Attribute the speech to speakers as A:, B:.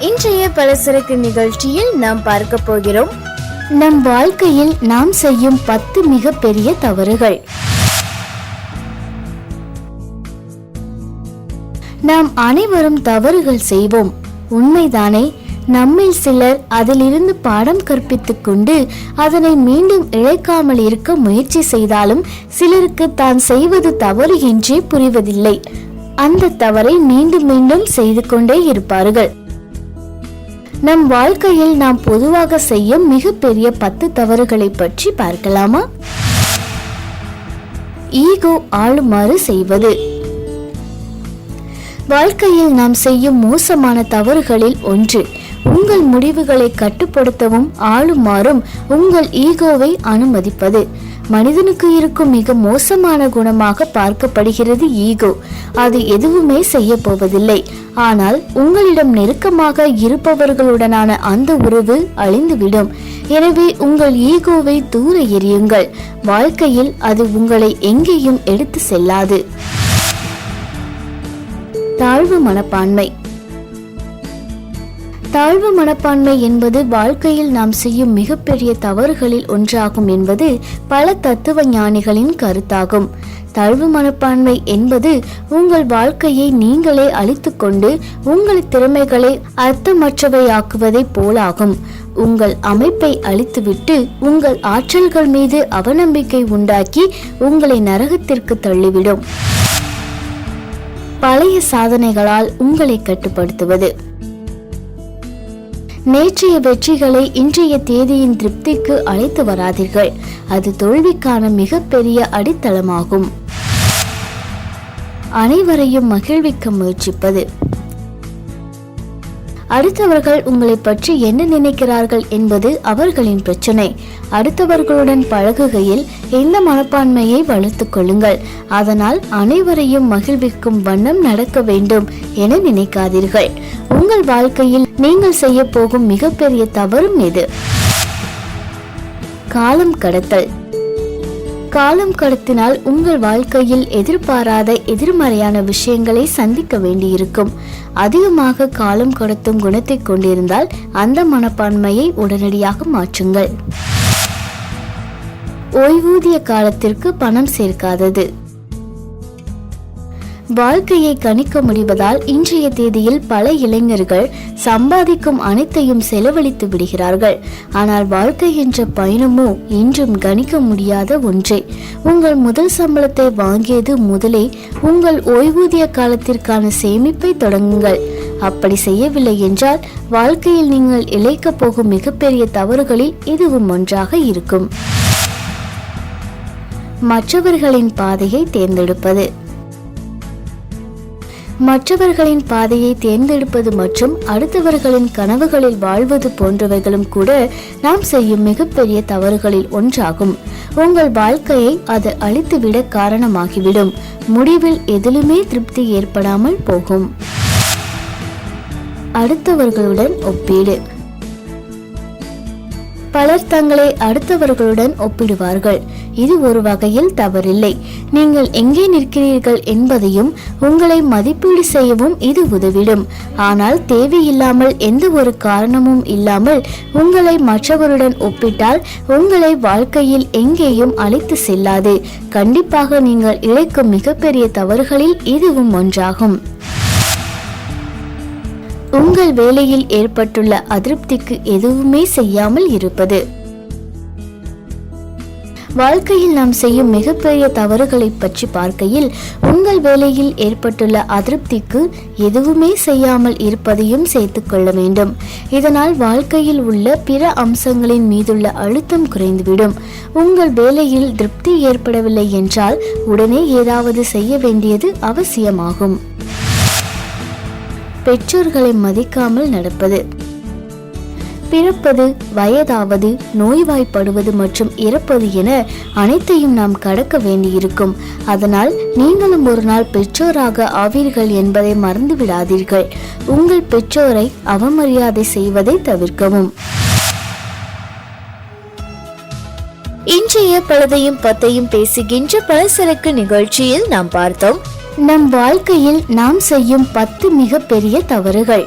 A: இன்றைய பலசரக்கு நிகழ்ச்சியில் நாம் பார்க்க போகிறோம். நம் வாழ்க்கையில் நாம் செய்யும் பத்து மிகப்பெரிய தவறுகள். நாம் அனைவரும் தவறுகள் செய்வோம். உண்மைதானே? நம்மில் சிலர் அதிலிருந்து பாடம் கற்பித்துக் கொண்டு அதனை மீண்டும் இழைக்காமல் இருக்க முயற்சி செய்தாலும் சிலருக்கு தான் செய்வது தவறு என்றே புரிவதில்லை. அந்த தவறை மீண்டும் மீண்டும் செய்து கொண்டே இருப்பார்கள். நம் வாழ்க்கையில் நாம் பொதுவாக செய்யும் மிகப்பெரிய பத்து தவறுகளை பற்றி பார்க்கலாமா? ஈகோ ஆளுமாறு செய்வது. வாழ்க்கையில் நாம் செய்யும் மோசமான தவறுகளில் ஒன்று உங்கள் முடிவுகளை கட்டுப்படுத்தவும் ஆளுமாறும் உங்கள் ஈகோவை அனுமதிப்பது. மனிதனுக்கு இருக்கும் மிக மோசமான குணமாக பார்க்கப்படுகிறது ஈகோ. அது எதுவுமே செய்ய போவதில்லை. ஆனால் உங்களிடம் நெருக்கமாக இருப்பவர்களுடனான அந்த உறவு அழிந்துவிடும். எனவே உங்கள் ஈகோவை தூர எறியுங்கள். வாழ்க்கையில் அது உங்களை எங்கேயும் எடுத்து செல்லாது. தாழ்வு மனப்பான்மை. தாழ்வு மனப்பான்மை என்பது வாழ்க்கையில் நாம் செய்யும் மிகப்பெரிய தவறுகளில் ஒன்றாகும் என்பது பல தத்துவ ஞானிகளின் கருத்தாகும். தாழ்வு மனப்பான்மை என்பது உங்கள் வாழ்க்கையை நீங்களே அழித்துக்கொண்டு உங்கள் திறமைகளை அர்த்தமற்றவையாக்குவதை போலாகும். உங்கள் அமைப்பை அழித்துவிட்டு உங்கள் ஆற்றல்கள் மீது அவநம்பிக்கை உண்டாக்கி உங்களை நரகத்திற்கு தள்ளிவிடும். பழைய சாதனைகளால் உங்களை கட்டுப்படுத்துவது. நேற்றைய வெற்றிகளை இன்றைய தேதியின் திருப்திக்கு அழைத்து வராதீர்கள். அது தோல்விக்கான மிகப்பெரிய அடித்தளமாகும். அனைவரையும் மகிழ்விக்க முயற்சிப்பது அடுத்தவர்கள் உங்களை பற்றி என்ன நினைக்கிறார்கள் என்பது அவர்களின் பிரச்சனை. அடுத்தவர்களுடன் பழகுகையில் இந்த மனப்பான்மையை வளர்த்துக் கொள்ளுங்கள். அதனால் அனைவரையும் மகிழ்விக்கும் வண்ணம் நடக்க வேண்டும் என நினைக்காதீர்கள். உங்கள் வாழ்க்கையில் நீங்கள் செய்ய போகும் மிகப்பெரிய தவறும் எது காலம் கடத்தல். காலம் கடத்தினால் உங்கள் வாழ்க்கையில் எதிர்பாராத எதிர்மறையான விஷயங்களை சந்திக்க வேண்டியிருக்கும். அதிகமாக காலம் கடத்தும் குணத்தை கொண்டிருந்தால் அந்த மனப்பான்மையை உடனடியாக மாற்றுங்கள். ஓய்வூதிய காலத்திற்கு பணம் சேர்க்காதது. வாழ்க்கையை கணிக்க முடிவதால் இன்றைய தேதியில் பல இளைஞர்கள் சம்பாதிக்கும் அனைத்தையும் செலவழித்து விடுகிறார்கள். ஆனால் வாழ்க்கை என்ற பயணமோ இன்றும் கணிக்க முடியாத ஒன்றே. உங்கள் முதல் சம்பளத்தை வாங்கியது முதலே உங்கள் ஓய்வூதிய காலத்திற்கான சேமிப்பை தொடங்குங்கள். அப்படி செய்யவில்லை என்றால் வாழ்க்கையில் நீங்கள் இழைக்கப் போகும் மிகப்பெரிய தவறுகளில் இதுவும் ஒன்றாக இருக்கும். மற்றவர்களின் பாதையை தேர்ந்தெடுப்பது. மற்றவர்களின் பாதையை தேர்ந்தெடுப்பது மற்றும் அடுத்தவர்களின் கனவுகளில் வாழ்வது போன்றவைகளும் கூட நாம் செய்யும் மிகப்பெரிய தவறுகளில் ஒன்றாகும். உங்கள் வாழ்க்கையை அது அழித்துவிட காரணமாகிவிடும். முடிவில் எதிலுமே திருப்தி ஏற்படாமல் போகும். அடுத்தவர்களுடன் ஒப்பீடு. பலர் தங்களை அடுத்தவர்களுடன் ஒப்பிடுவார்கள். இது ஒரு வகையில் தவறில்லை. நீங்கள் எங்கே நிற்கிறீர்கள் என்பதையும் உங்களை மதிப்பீடு செய்யவும் இது உதவிடும். ஆனால் தேவையில்லாமல் எந்த ஒரு காரணமும் இல்லாமல் உங்களை மற்றவருடன் ஒப்பிட்டால் உங்களை வாழ்க்கையில் எங்கேயும் அழைத்து செல்லாது. கண்டிப்பாக நீங்கள் இழைக்கும் மிகப்பெரிய தவறுகளில் இதுவும் ஒன்றாகும். உங்கள் வேலையில் ஏற்பட்டுள்ள அதிருப்திக்கு எதுவுமே செய்யாமல் இருப்பது. வாழ்க்கையில் நாம் செய்யும் மிகப்பெரிய தவறுகளை பற்றி பார்க்கையில் உங்கள் வேலையில் ஏற்பட்டுள்ள அதிருப்திக்கு எதுவுமே செய்யாமல் இருப்பதையும் சேர்த்து கொள்ள வேண்டும். இதனால் வாழ்க்கையில் உள்ள பிற அம்சங்களின் மீதுள்ள அழுத்தம் குறைந்துவிடும். உங்கள் வேலையில் திருப்தி ஏற்படவில்லை என்றால் உடனே ஏதாவது செய்ய வேண்டியது அவசியமாகும். பெற்றோர்களை மதிக்காமல் நடப்பது. பிறப்பது வயதாவது நோய்வாய்ப்படுவது மற்றும் இறப்பது என அனைத்தையும் நாம் கடக்க வேண்டியிருக்கும். அதனால் நீங்களும் ஒரு நாள் பெற்றோராக ஆவீர்கள் என்பதை மறந்து விடாதீர்கள் உங்கள் பெற்றோரை அவமரியாதை செய்வதை தவிர்க்கவும். இன்றைய பழுதையும் பத்தையும் பேசுகின்ற பலசரக்கு நிகழ்ச்சியில் நாம் பார்த்தோம். நம் வாழ்க்கையில் நாம் செய்யும் பத்து மிகப்பெரிய தவறுகள்.